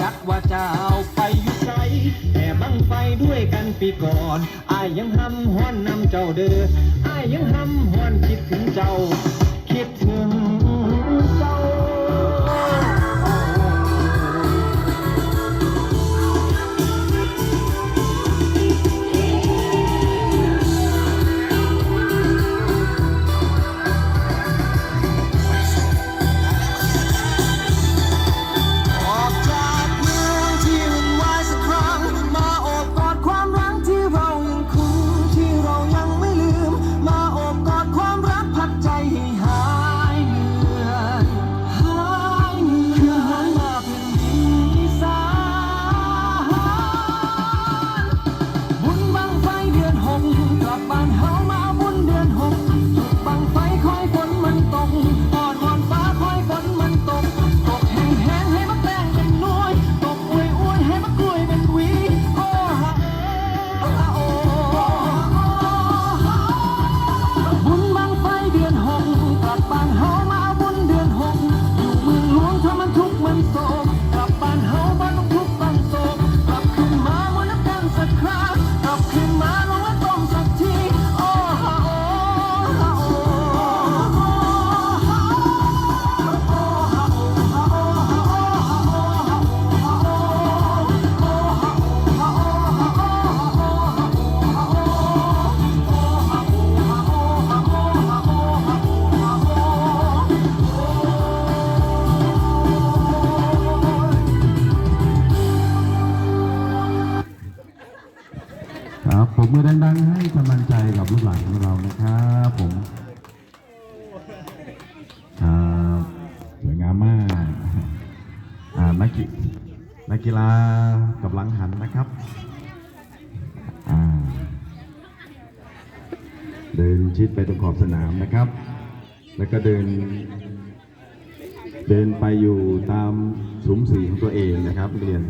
จักว่าเจ้าไปอยู่ใจแต่บังไฟด้วยกันปีก่อนอายยังห้ำห้อนนำเจ้าเด้ออายยังห้ำห้อนคิดถึงเจ้า บมือดังๆให้กำลังใจกับลูกหลานของเรานะครับผมสวยงามมากนักกีนักกีฬากับหลังหันนะครับเดินชิดไปตรงขอบสนามนะครับ แล้วก็เดิน เดินไปอยู่ตามสุมสีของตัวเองนะครับเรียน